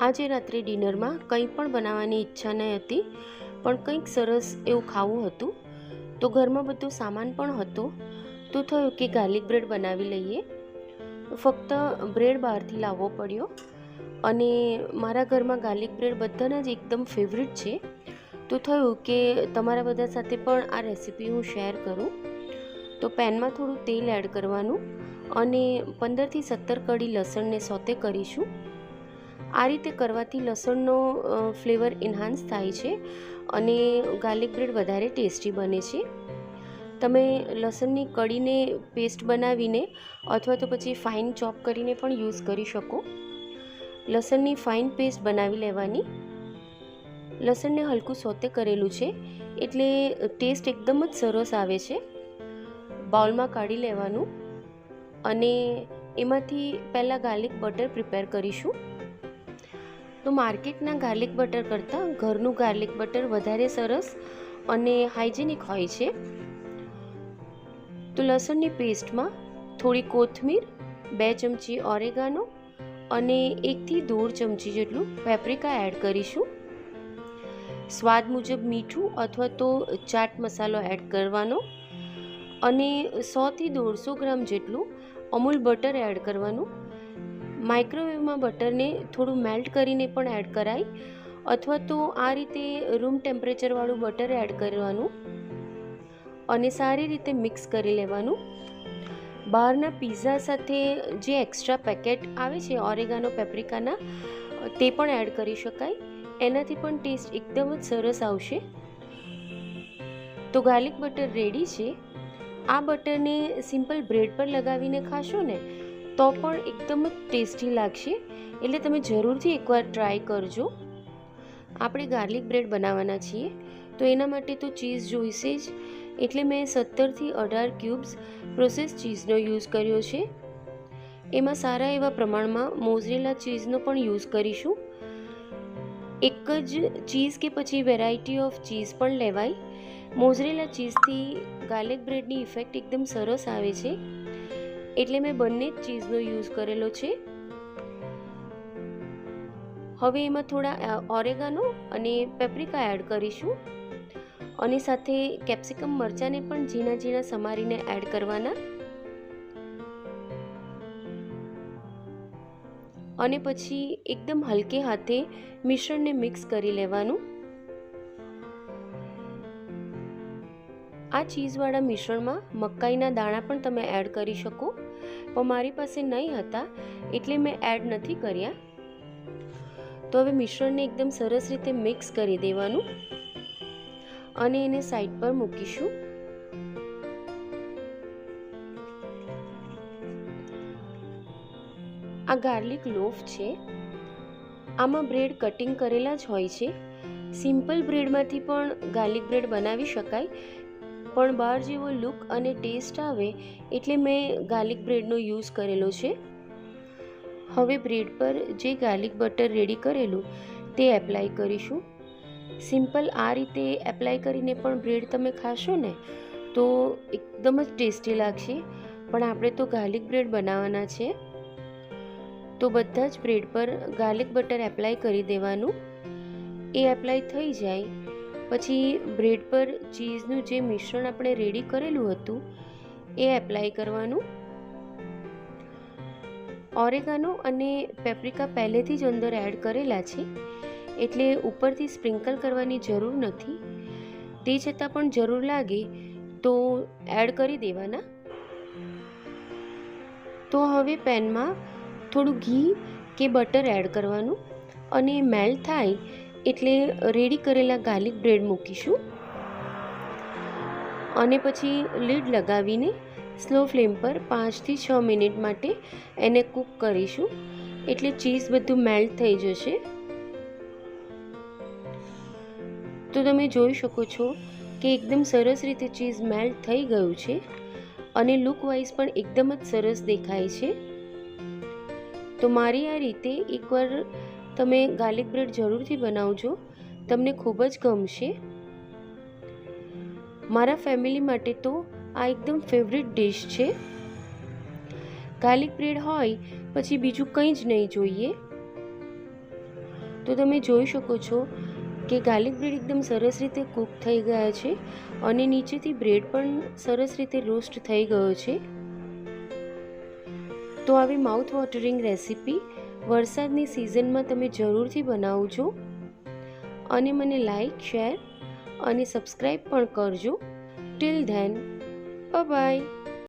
આજે રાત્રે ડિનરમાં કંઈ પણ બનાવવાની ઈચ્છા નહીં હતી, પણ કંઈક સરસ એવું ખાવું હતું. તો ઘરમાં બધો સામાન પણ હતો. તો થયું કે ગાર્લિક બ્રેડ બનાવી લઈએ. ફક્ત બ્રેડ બહારથી લાવવો પડ્યો. અને મારા ઘરમાં ગાર્લિક બ્રેડ બધાના જ એકદમ ફેવરિટ છે. તો થયું કે તમારા બધા સાથે પણ આ રેસીપી હું શેર કરું. તો પેનમાં થોડું તેલ એડ કરવાનું અને પંદરથી સત્તર કડી લસણને સોતે કરીશું. આ રીતે કરવાથી લસણનો ફ્લેવર ઇન્હાન્સ થાય છે અને ગાર્લિક બ્રેડ વધારે ટેસ્ટી બને છે. તમે લસણની કડીને પેસ્ટ બનાવીને અથવા તો પછી ફાઇન ચોપ કરીને પણ યુઝ કરી શકો. લસણની ફાઇન પેસ્ટ બનાવી લેવાની. લસણને હલકું સોતે કરેલું છે એટલે ટેસ્ટ એકદમ જ સરસ આવે છે. બાઉલમાં કાઢી લેવાનું અને એમાંથી પહેલાં ગાર્લિક બટર પ્રિપેર કરીશું. તો માર્કેટના ગાર્લિક બટર કરતાં ઘરનું ગાર્લિક બટર વધારે સરસ અને હાઇજેનિક હોય છે. તો લસણની પેસ્ટમાં થોડી કોથમીર, બે ચમચી ઓરેગાનો અને એકથી દોઢ ચમચી જેટલું પેપ્રિકા એડ કરીશું. સ્વાદ મુજબ મીઠું અથવા તો ચાટ મસાલો એડ કરવાનો અને સોથી દોઢસો ગ્રામ જેટલું અમૂલ બટર એડ કરવાનું. માઇક્રોવેવમાં બટરને થોડું મેલ્ટ કરીને પણ એડ કરાય, અથવા તો આ રીતે રૂમ ટેમ્પરેચરવાળું બટર એડ કરવાનું અને સારી રીતે મિક્સ કરી લેવાનું. બહારના પીઝા સાથે જે એક્સ્ટ્રા પેકેટ આવે છે, ઓરેગાનો, પેપ્રિકાના, તે પણ એડ કરી શકાય. એનાથી પણ ટેસ્ટ એકદમ જ સરસ આવશે. તો ગાર્લિક બટર રેડી છે. આ બટરને સિમ્પલ બ્રેડ પર લગાવીને ખાશો ને તો પણ એકદમ જ ટેસ્ટી લાગશે. એટલે તમે જરૂરથી એકવાર ટ્રાય કરજો. આપણે ગાર્લિક બ્રેડ બનાવવાના છીએ. તો એના માટે તો ચીઝ જોઈશે જ. એટલે મેં સત્તરથી અઢાર ક્યુબ્સ પ્રોસેસ ચીઝનો યુઝ કર્યો છે. એમાં સારા એવા પ્રમાણમાં મોઝરેલા ચીઝનો પણ યુઝ કરીશું. એક જ ચીઝ કે પછી વેરાયટી ઓફ ચીઝ પણ લેવાય. મોઝરેલા ચીઝથી ગાર્લિક બ્રેડની ઇફેક્ટ એકદમ સરસ આવે છે. એટલે મેં બંને જ ચીઝનો યુઝ કરેલો છે. હવે એમાં થોડા ઓરેગાનો અને પેપ્રિકા એડ કરીશું. અને સાથે કેપ્સિકમ મરચાંને પણ ઝીણા ઝીણા સમારીને એડ કરવાના. અને પછી એકદમ હલકે હાથે મિશ્રણને મિક્સ કરી લેવાનું. આ ચીઝવાળા મિશ્રણમાં મકાઈના દાણા પણ તમે એડ કરી શકો. પણ મારી પાસે નહીં હતા, એટલે મેં એડ નથી કર્યા. તો હવે મિશ્રણને એકદમ સરસ રીતે મિક્સ કરી દેવાનું. અને એને સાઈડ પર મૂકીશું. આ ગાર્લિક લોફ છે. આમાં બ્રેડ કટિંગ કરેલા જ હોય છે. સિમ્પલ બ્રેડમાંથી પણ ગાર્લિક બ્રેડ બનાવી શકાય. પણ બહાર જેવો લુક અને ટેસ્ટ આવે એટલે મેં ગાર્લિક બ્રેડનો યુઝ કરેલો છે. હવે બ્રેડ પર જે ગાર્લિક બટર રેડી કરેલું તે એપ્લાય કરીશું. સિમ્પલ આ રીતે એપ્લાય કરીને પણ બ્રેડ તમે ખાશો ને તો એકદમ જ ટેસ્ટી લાગશે. પણ આપણે તો ગાર્લિક બ્રેડ બનાવવાના છે. તો બધા જ બ્રેડ પર ગાર્લિક બટર એપ્લાય કરી દેવાનું. એ એપ્લાય થઈ જાય. પછી બ્રેડ પર ચીઝનું જે મિશ્રણ આપણે રેડી કરેલું હતું, એ એપ્લાય કરવાનું. ઓરેગાનો અને પેપ્રિકા પહેલેથી જ અંદર એડ કરેલા છે, એટલે ઉપરથી સ્પ્રિંકલ કરવાની જરૂર નથી. તે છતાં પણ જરૂર લાગે તો એડ કરી દેવાના. તો હવે પેનમાં થોડું ઘી કે બટર એડ કરવાનું અને મેલ્ટ થાય એટલે રેડી કરેલા ગાર્લિક બ્રેડ મૂકીશું. અને પછી લીડ લગાવીને સ્લો ફ્લેમ પર પાંચથી છ મિનિટ માટે એને કૂક કરીશું. એટલે ચીઝ બધું મેલ્ટ થઈ જશે. તો તમે જોઈ શકો છો કે એકદમ સરસ રીતે ચીઝ મેલ્ટ થઈ ગયું છે અને લુક વાઇઝ પણ એકદમ જ સરસ દેખાય છે. તો મારી આ રીતે એકવાર તમે ગાર્લિક બ્રેડ જરૂરથી બનાવજો. તમને ખૂબ જ ગમશે. મારા ફેમિલી માટે તો આ એકદમ ફેવરિટ ડિશ છે. ગાર્લિક બ્રેડ હોય, પછી બીજું કંઈ જ નહીં જોઈએ. તો તમે જોઈ શકો છો કે ગાર્લિક બ્રેડ એકદમ સરસ રીતે કૂક થઈ ગયા છે અને નીચેથી બ્રેડ પણ સરસ રીતે રોસ્ટ થઈ ગયો છે. તો આવી માઉથ વોટરિંગ રેસીપી વરસાદની સિઝનમાં તમે જરૂરથી બનાવજો. અને મને લાઈક શેર અને સબસ્ક્રાઈબ પણ કરજો. Till then by